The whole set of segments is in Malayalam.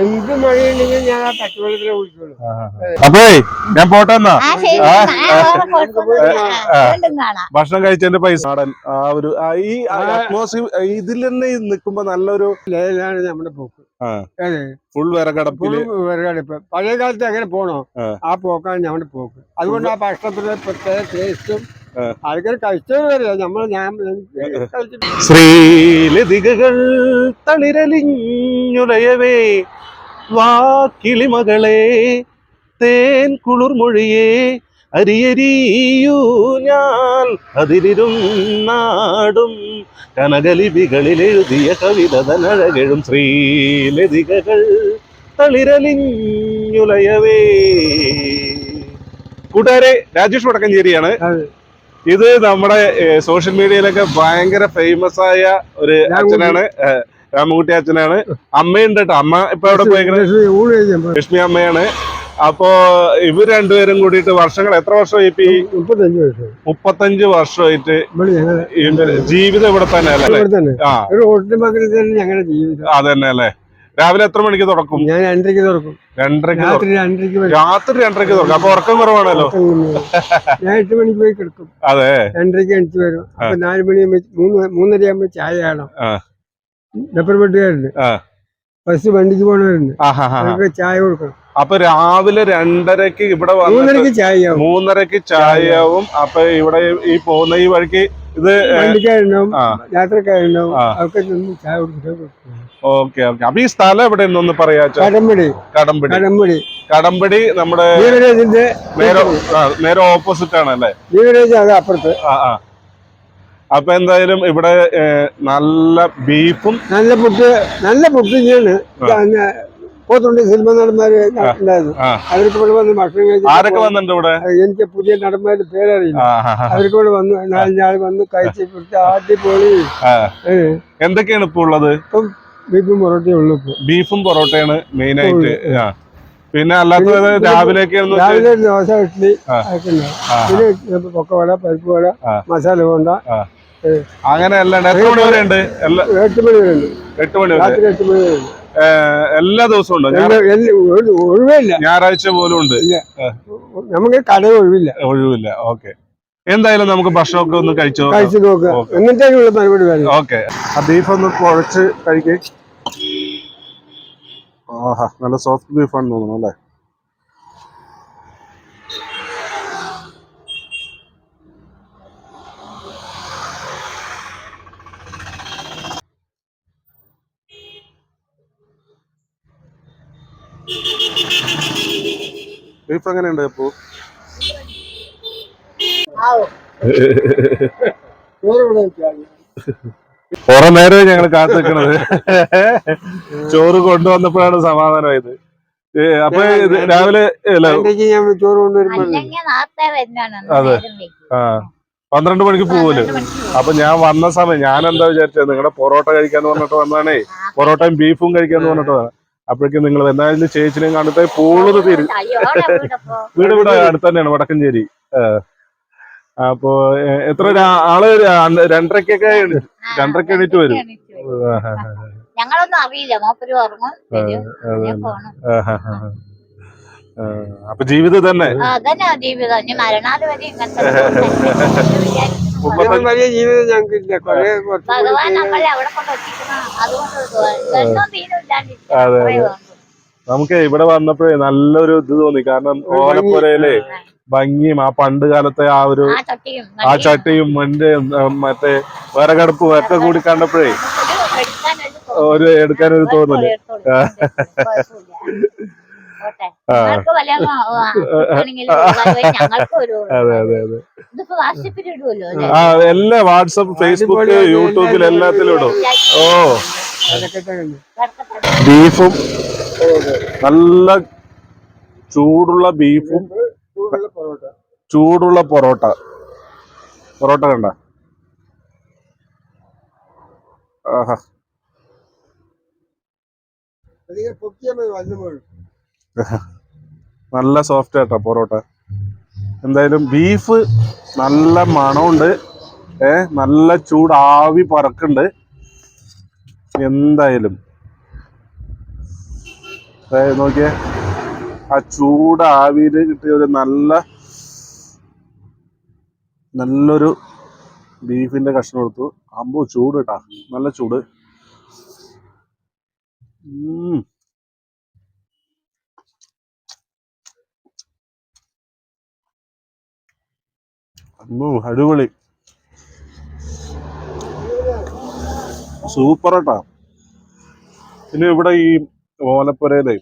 എന്ത് മഴയുണ്ടെങ്കിലും ഞാൻ ആ പച്ചവെള്ളത്തിലെ കുടിക്കുള്ളൂ അപ്പേ ഞാൻ പോട്ടെ എന്നാ. ഭക്ഷണം കഴിച്ചതിന്റെ പൈസ. നാടൻ ആ ഒരു ആ, ഈ അറ്റ്മോസ്ഫിയർ ഇതിൽ തന്നെ നിൽക്കുമ്പോ നല്ലൊരു ലേലാണ് നമ്മുടെ പോക്ക്. ഫുൾ വിറകടപ്പിൽ. വിറകടപ്പ്. പഴയ കാലത്ത് എങ്ങനെ പോണോ ആ. പോക്കാണ് നമ്മുടെ പോക്ക്. അതുകൊണ്ട് ആ ഭക്ഷണത്തിന്റെ പ്രത്യേക ടേസ്റ്റും. ആൾക്കാർ വരില്ല നമ്മൾ ഞാൻ ശ്രീലതികകൾ തളിരലിഞ്ഞുലയവേ വാക്കിളിമകളെ തേൻ കുളിർമൊഴിയേ അരിയരിയൂ ഞാൻ നാടും. കനകലിപികളിൽ എഴുതിയ കവിത തനഴകഴും ശ്രീലതികകൾ തളിരലിഞ്ഞുലയവേ. കൂട്ടുകാരെ രാജേഷ് വടക്കഞ്ചേരിയാണ്. ഇത് നമ്മുടെ സോഷ്യൽ മീഡിയയിലൊക്കെ ഭയങ്കര ഫേമസ് ആയ ഒരു അച്ഛനാണ്. ഏഹ്, രാമൻകുട്ടി അച്ഛനാണ്. അമ്മയുണ്ട് കേട്ടോ. അമ്മ ഇപ്പൊ എവിടെ ലക്ഷ്മി അമ്മയാണ്. അപ്പോ ഇവർ രണ്ടുപേരും കൂടിയിട്ട് വർഷങ്ങൾ എത്ര വർഷമായി ഇപ്പൊ ഈ മുപ്പത്തഞ്ച് വർഷമായിട്ട് ജീവിതം ഇവിടെ തന്നെ. അല്ലേ ആ അതന്നെ അല്ലേ? രാവിലെ എത്ര മണിക്ക് തുറക്കും? ഞാൻ രണ്ടരയ്ക്ക് തുറക്കും. രണ്ടരക്ക് തുറക്കും. രാത്രി രണ്ടരയ്ക്ക് രാത്രി രണ്ടരക്ക് തുറക്കും. അപ്പൊ ഉറക്കം കുറവാണല്ലോ. ഞാൻ എട്ട് മണിക്ക് പോയി കിടക്കും. അതെ. രണ്ടരയ്ക്ക് എണിച്ച് വരും. അപ്പൊ നാല് മണി മൂന്ന് മൂന്നര ആകുമ്പോ ചായ കാണാം ആ. ഡബർ വെട്ടുകാരുണ്ട്. ബസ് വണ്ടിക്ക് പോണവരുണ്ട്. അവർക്ക് ചായ കൊടുക്കണം. അപ്പൊ രാവിലെ രണ്ടരക്ക് ഇവിടെ മൂന്നരക്ക് ചായ ആവും മൂന്നരക്ക് ചായയാവും. അപ്പൊ ഇവിടെ ഈ പോകുന്ന ഈ വഴിക്ക് ഇത് വണ്ടിക്കാരുണ്ടാവും ആ. യാത്രക്കാരുണ്ടാവും ആ. നിന്ന് ചായ കുടിച്ചിട്ട് ഓക്കെ ഓക്കെ. അപ്പൊ ഈ സ്ഥലം എവിടെ ഒന്ന് പറയാ? കടമ്പടി. കടമ്പടി. കടമ്പടി. കടമ്പടി നമ്മുടെ ബീവറേജിന്റെ നേരെ നേരെ ഓപ്പോസിറ്റ് ആണ് അല്ലേ? ബീവറേജ് അത് അപ്പുറത്ത്. ആ ആ. അപ്പൊ എന്തായാലും ഇവിടെ നല്ല ബീഫും നല്ല പുട്ട് നല്ല പുട്ട് തന്നെയാണ് പോത്തുണ്ട് സിനിമ നടന്മാര് ഉണ്ടായിരുന്നു. അവർക്ക് ഇവിടെ വന്ന് ഭക്ഷണം കഴിച്ചു ഇവിടെ? എനിക്ക് പുതിയ നടന്മാരുടെ പേരറിയില്ല. അവർക്ക് ഇവിടെ വന്ന് നാലഞ്ചാൾ വന്ന് കഴിച്ച് ആദ്യ പോളി എന്തൊക്കെയാണ് ഇപ്പൊ ഉള്ളത്? ബീഫും പൊറോട്ടയും ഉള്ളു ഇപ്പൊ. ബീഫും പൊറോട്ടയാണ് മെയിൻ ആയിട്ട് പിന്നെ അല്ലാത്ത രാവിലെ രാവിലെ ദോശ ഇഡ്ഡലി. പിന്നെ പൊക്കവട പരിപ്പ് വട മസാല കൊണ്ട അങ്ങനെ എല്ലാം എത്ര മണി വരെ ഉണ്ട് എട്ട് മണി വരെ ഉണ്ട് എട്ട് മണി വരെ. രാത്രി എട്ട് മണി വരെ ഉണ്ട് എല്ലാ ദിവസവും ഉണ്ടോ? ഒഴിവില്ല. ഞായറാഴ്ച പോലും ഉണ്ട്. നമുക്ക് കട ഒഴിവില്ല. ഒഴിവില്ല. ഓക്കെ. എന്തായാലും നമുക്ക് ഭക്ഷണമൊക്കെ ഒന്ന് കഴിച്ചു? നോക്കാം കഴിച്ചു നോക്കുക ഓക്കെ. എന്നിട്ടേക്കുള്ള മറുപടി വരും ഓക്കെ. ആ ബീഫ് ഒന്ന് കുഴച്ച് കഴിക്കേ. ആഹാ നല്ല സോഫ്റ്റ് ബീഫാണെന്ന് തോന്നുന്നു അല്ലേ? ബീഫ് എങ്ങനെയുണ്ട് വെച്ചാൽ കുറെ നേരം ഞങ്ങൾ കാത്തു നിൽക്കണത് ചോറ് കൊണ്ടുവന്നപ്പോഴാണ് സമാധാനമായത്. ഏ, അപ്പൊ രാവിലെ അല്ല ഞാൻ ചോറ് അതെ. ആ പന്ത്രണ്ട് മണിക്ക് പോവല്ലോ അപ്പൊ ഞാൻ വന്ന സമയം ഞാൻ എന്താ വിചാരിച്ചത്? നിങ്ങളുടെ പൊറോട്ട കഴിക്കാന്ന് പറഞ്ഞിട്ട് വന്നതാണേ. പൊറോട്ടയും ബീഫും കഴിക്കാന്ന് പറഞ്ഞിട്ട് വന്നതാ. അപ്പോഴേക്കും നിങ്ങൾ എന്തായാലും ചേച്ചിനെയും കണ്ടിട്ട് പൂളത് തിരി? വീട് ഇവിടെ അടുത്ത് തന്നെയാണ് വടക്കഞ്ചേരി അപ്പോ എത്ര ആൾ രണ്ടരക്കൊക്കെ രണ്ടരക്ക് എണീറ്റ് വരും. ഞങ്ങളൊന്നും അറിയില്ല മൂപ്പര് ഉറങ്ങും അപ്പൊ ജീവിതം തന്നെ. ആ, അതന്നെ ജീവിതം. ഇനി മരണാത് വരെ ഇങ്ങനത്തെ വിചാരിക്കുന്നു. മുപ്പത്തഞ്ച് വലിയ ജീവിതം ഞങ്ങൾക്ക് ഇല്ല കുറെ കുറച്ച് ഭഗവാൻ നമ്മളെ അവിടെ കൊണ്ട് എത്തിക്കണം അതുകൊണ്ട് എണ്ണോ തീരും ഇല്ലാണ്ടിരിക്കും അതെ, വേണ്ടൂ. നമുക്ക് ഇവിടെ വന്നപ്പോഴേ നല്ലൊരു ഇത് തോന്നി. കാരണം ഓലപ്പുരയിലെ ഭംഗിയും ആ പണ്ട് കാലത്തെ ആ ഒരു ആ ചട്ടിയും മന്റെ മറ്റേ വിറകടുപ്പും ഒക്കെ കൂടി കണ്ടപ്പോഴേ ഒരു എടുക്കാനൊരു തോന്നൽ. എല്ലാ വാട്സപ്പ് ഫേസ്ബുക്ക് യൂട്യൂബിൽ എല്ലാത്തിലും ഇടും. ഓ. ബീഫും നല്ല ചൂടുള്ള ബീഫും ചൂടുള്ള പൊറോട്ട. പൊറോട്ട. കണ്ട? ആഹാ. മതി വന്നു നല്ല സോഫ്റ്റ് ആട്ടോ പൊറോട്ട. എന്തായാലും ബീഫ് നല്ല മണമുണ്ട്. ഏ നല്ല ചൂടാവി പറക്കുണ്ട് എന്തായാലും. നോക്കിയേ. ആ ചൂട് കിട്ടിയ ഒരു നല്ല നല്ലൊരു ബീഫിന്റെ കഷ്ണം എടുത്തു അമ്പോ ചൂട് കേട്ടാ നല്ല ചൂട്. ഉം. അടിപൊളി. സൂപ്പർ കേട്ടാ പിന്നെ ഇവിടെ ഈ ഓലപ്പുരയിലെ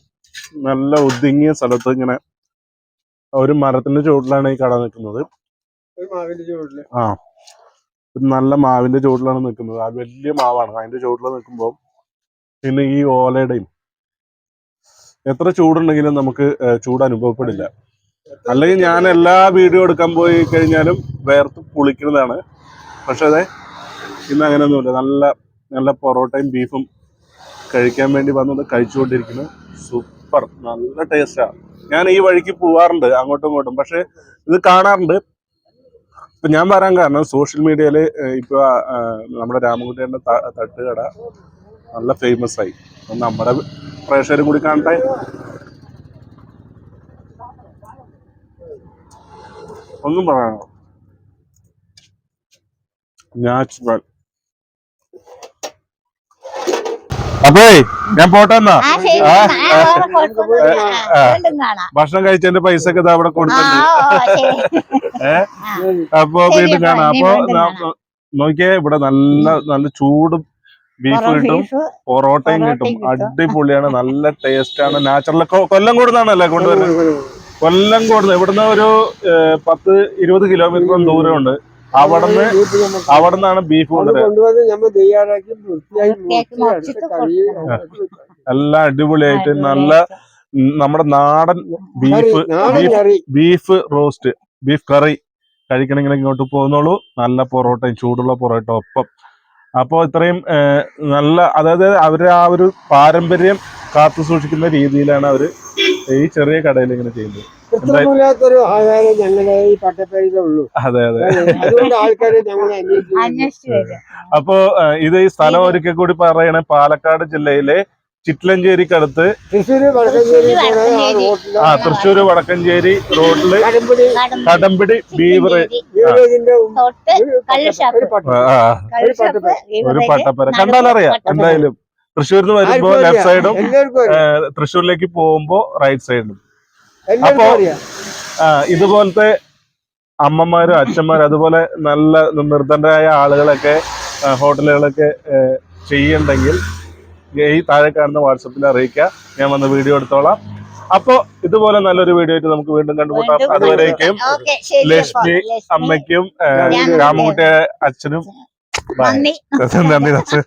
നല്ല ഒതുങ്ങിയ സ്ഥലത്ത് ഇങ്ങനെ ഒരു മരത്തിന്റെ ചുവട്ടിലാണ് ഈ കട നിൽക്കുന്നത്. ആ. നല്ല മാവിന്റെ ചുവട്ടിലാണ് നിൽക്കുന്നത്. ആ വലിയ മാവാണ്. അതിന്റെ ചുവട്ടിൽ നിൽക്കുമ്പോൾ പിന്നെ ഈ ഓലയുടെയും എത്ര ചൂടുണ്ടെങ്കിലും നമുക്ക് ചൂട് അനുഭവപ്പെടില്ല. അല്ലെങ്കിൽ ഞാൻ എല്ലാ വീഡിയോ എടുക്കാൻ പോയി കഴിഞ്ഞാലും വേർത്ത് പുളിക്കുന്നതാണ്. പക്ഷെ അതെ ഇന്ന് അങ്ങനെയൊന്നുമില്ല. നല്ല നല്ല പൊറോട്ടയും ബീഫും കഴിക്കാൻ വേണ്ടി വന്നത് കഴിച്ചുകൊണ്ടിരിക്കുന്നു. സൂപ്പർ. നല്ല ടേസ്റ്റാണ് ഞാൻ ഈ വഴിക്ക് പോവാറുണ്ട് അങ്ങോട്ടും ഇങ്ങോട്ടും. പക്ഷെ ഇത് കാണാറുണ്ട്. ഇപ്പൊ ഞാൻ വരാൻ കാരണം സോഷ്യൽ മീഡിയയിൽ ഇപ്പൊ നമ്മുടെ രാമകുട്ടിയുടെ തട്ടുകട നല്ല ഫേമസ് ആയി നമ്മുടെ പ്രേക്ഷകരും കൂടി കാണട്ടെ. ഒന്നും പറയാനോ? നാച്ചുറൽ അപ്പേ ഞാൻ പോട്ടെ എന്നാ? ഭക്ഷണം കഴിച്ചതിന്റെ പൈസ ഒക്കെ ഇതാ അവിടെ കൊടുത്തിട്ടുണ്ട്. ഏ? അപ്പൊ വീണ്ടും കാണാം. അപ്പൊ. നോക്കിയേ ഇവിടെ നല്ല നല്ല ചൂടും ബീഫ് കിട്ടും പൊറോട്ടയും കിട്ടും. പൊറോട്ടയും കിട്ടും. അടിപൊളിയാണ് നല്ല ടേസ്റ്റ് ആണ് നാച്ചുറൽ കൊല്ലം കൂടുന്നാണല്ലേ കൊണ്ടുവരുന്നത്? കൊല്ലം കൂടുന്നത് ഇവിടുന്ന് ഒരു പത്ത് ഇരുപത് കിലോമീറ്റർ ദൂരമുണ്ട്. അവിടുന്ന് അവിടുന്നാണ് ബീഫ് കൊണ്ടുവരുന്നത്. എല്ലാം അടിപൊളിയായിട്ട് നല്ല നമ്മുടെ നാടൻ beef beef beef roast beef കറി കഴിക്കണമെങ്കിൽ ഇങ്ങോട്ട് പോകുന്നുള്ളൂ നല്ല പൊറോട്ടയും ചൂടുള്ള പൊറോട്ട ഒപ്പം. അപ്പോൾ ഇത്രയും നല്ല അതായത് അവർ ആ ഒരു പാരമ്പര്യം കാത്തു സൂക്ഷിക്കുന്ന രീതിയിലാണ് അവർ ഈ ചെറിയ കടയിൽ ഇങ്ങനെ ചെയ്യുന്നത്. ഇത്രമില്ലാത്തൊരു ആഹാരം ഞങ്ങളുടെ ഈ അതെ അതെ. അതുകൊണ്ട് ആൾക്കാർ ഞങ്ങളെ അന്വേഷിച്ചു അന്വേഷിച്ച് അപ്പോ ഇത് ഈ സ്ഥലം ഒരിക്കൽ കൂടി പറയണേ പാലക്കാട് ജില്ലയിലെ ചിറ്റ്ലഞ്ചേരിക്കടുത്ത്. ആ തൃശ്ശൂർ വടക്കഞ്ചേരി റോഡിൽ കടമ്പടി. ബീവറ്. ഒരു പട്ടപ്പര കണ്ടാലറിയാം എന്തായാലും. തൃശ്ശൂരിൽ നിന്ന് വരുമ്പോ ലെഫ്റ്റ് സൈഡും തൃശ്ശൂരിലേക്ക് പോകുമ്പോ റൈറ്റ് സൈഡും അപ്പോ- ഇതുപോലത്തെ അമ്മമാരും അച്ഛന്മാരും അതുപോലെ നല്ല നിർദ്ധനരായ ആളുകളൊക്കെ ഹോട്ടലുകളൊക്കെ ചെയ്യണ്ടെങ്കിൽ ഈ താഴെ കാണുന്ന വാട്സപ്പിൽ അറിയിക്കുക. ഞാൻ വന്ന് വീഡിയോ എടുത്തോളാം. അപ്പോ ഇതുപോലെ നല്ലൊരു വീഡിയോ ആയിട്ട് നമുക്ക് വീണ്ടും കണ്ടുമുട്ടാം. അതുവരേക്കും ഓക്കേ, ശരി അപ്പോ. ലക്ഷ്മി അമ്മയ്ക്കും. രാമകുട്ടിയ അച്ഛനും. നന്ദി നന്ദി.